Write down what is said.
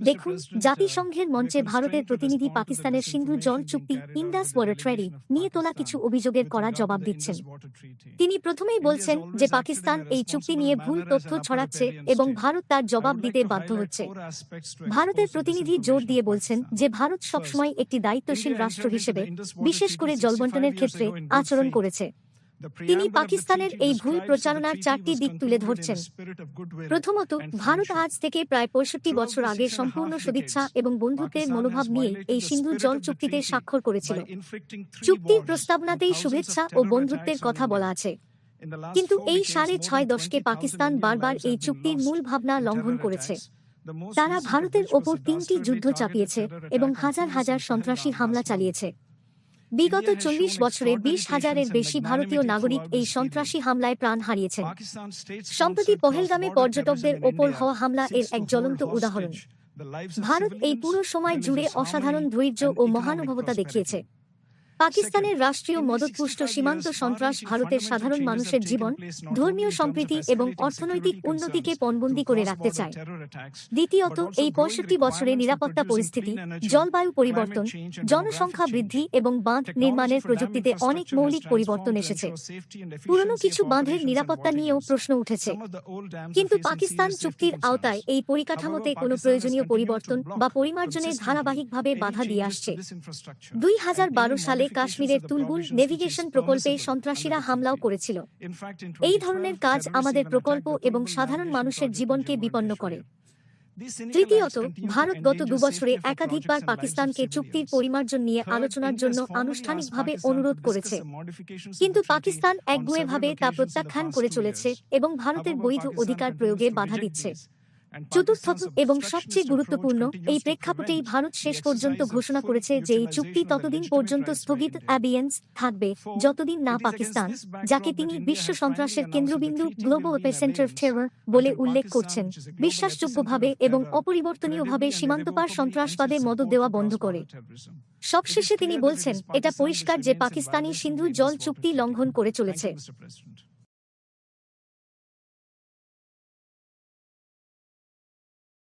দেখুন জাতিসংঘের মঞ্চে ভারতের প্রতিনিধি পাকিস্তানের সিন্ধু জল চুক্তি ইন্ডাস ওয়াটার ট্রেডি নিয়ে তোলা কিছু অভিযোগের করা জবাব দিচ্ছেন। তিনি প্রথমেই বলছেন যে পাকিস্তান এই চুক্তি নিয়ে ভুল তথ্য ছড়াচ্ছে এবং ভারত তার জবাব দিতে বাধ্য হচ্ছে। ভারতের প্রতিনিধি জোর দিয়ে বলছেন যে ভারত সবসময় একটি দায়িত্বশীল রাষ্ট্র হিসেবে বিশেষ করে জলবন্টনের ক্ষেত্রে আচরণ করেছে। তিনি পাকিস্তানের এই ভুল প্রচারণার চারটি দিক তুলে ধরছেন। প্রথমত ভারত আজ থেকে প্রায় পঁয়ষট্টি বছর আগে সম্পূর্ণ সদিচ্ছা এবং বন্ধুত্বের মনোভাব নিয়ে এই সিন্ধু জল চুক্তিতে স্বাক্ষর করেছিল। চুক্তির প্রস্তাবনাতেই শুভেচ্ছা ও বন্ধুত্বের কথা বলা আছে। কিন্তু এই সাড়ে ছয় দশকে পাকিস্তান বারবার এই চুক্তির মূল ভাবনা লঙ্ঘন করেছে। তারা ভারতের ওপর তিনটি যুদ্ধ চাপিয়েছে এবং হাজার হাজার সন্ত্রাসী হামলা চালিয়েছে। বিগত চল্লিশ বছরে বিশ হাজারের বেশি ভারতীয় নাগরিক এই সন্ত্রাসী হামলায় প্রাণ হারিয়েছেন। সম্প্রতি পহেলগামে পর্যটকদের ওপর হওয়া হামলা এর এক জ্বলন্ত উদাহরণ। ভারত এই পুরো সময় জুড়ে অসাধারণ ধৈর্য ও মহানুভবতা দেখিয়েছে। পাকিস্তানের রাষ্ট্রীয় মদতপুষ্ট সীমান্ত সন্ত্রাস ভারতের সাধারণ মানুষের জীবন ধর্মীয় সম্প্রীতি এবং অর্থনৈতিক উন্নতিকে পণবন্দি করে রাখতে চায়। দ্বিতীয়ত এই পঁয়ষট্টি বছরে নিরাপত্তা পরিস্থিতি জলবায়ু পরিবর্তন জনসংখ্যা বৃদ্ধি এবং বাঁধ নির্মাণের প্রযুক্তিতে অনেক মৌলিক পরিবর্তন এসেছে। পুরনো কিছু বাঁধের নিরাপত্তা নিয়েও প্রশ্ন উঠেছে। কিন্তু পাকিস্তান চুক্তির আওতায় এই পরিকাঠামোতে কোনো প্রয়োজনীয় পরিবর্তন বা পরিমার্জনে ধারাবাহিকভাবে বাধা দিয়ে আসছে দুই হাজার বারো সালে কাশ্মীরের তুলবুল নেভিগেশন প্রকল্পে সন্ত্রাসীরা হামলাও করেছিল। এই ধরনের কাজ আমাদের প্রকল্প এবং সাধারণ মানুষের জীবনকে বিপন্ন করে। তৃতীয়ত ভারত গত দুবছরে একাধিকবার পাকিস্তানকে চুক্তির পরিমার্জন নিয়ে আলোচনার জন্য আনুষ্ঠানিকভাবে অনুরোধ করেছে। কিন্তু পাকিস্তান একগুঁয়েভাবে তা প্রত্যাখ্যান করে চলেছে এবং ভারতের বৈধ অধিকার প্রয়োগে বাধা দিচ্ছে। চতুর্থত এবং সবচেয়ে গুরুত্বপূর্ণ এই প্রেক্ষাপটেই ভারত শেষ পর্যন্ত ঘোষণা করেছে যে এই চুক্তি ততদিন পর্যন্ত স্থগিত অ্যাবিয়েন্স থাকবে যতদিন না পাকিস্তান যাকে তিনি বিশ্ব সন্ত্রাসের কেন্দ্রবিন্দু গ্লোবাল সেন্টার অফ টেরর বলে উল্লেখ করছেন। বিশ্বাসযোগ্যভাবে এবং অপরিবর্তনীয়ভাবে সীমান্তপার সন্ত্রাসবাদে মদত দেওয়া বন্ধ করে। সবশেষে তিনি বলছেন এটা পরিষ্কার যে পাকিস্তানি সিন্ধু জল চুক্তি লঙ্ঘন করে চলেছে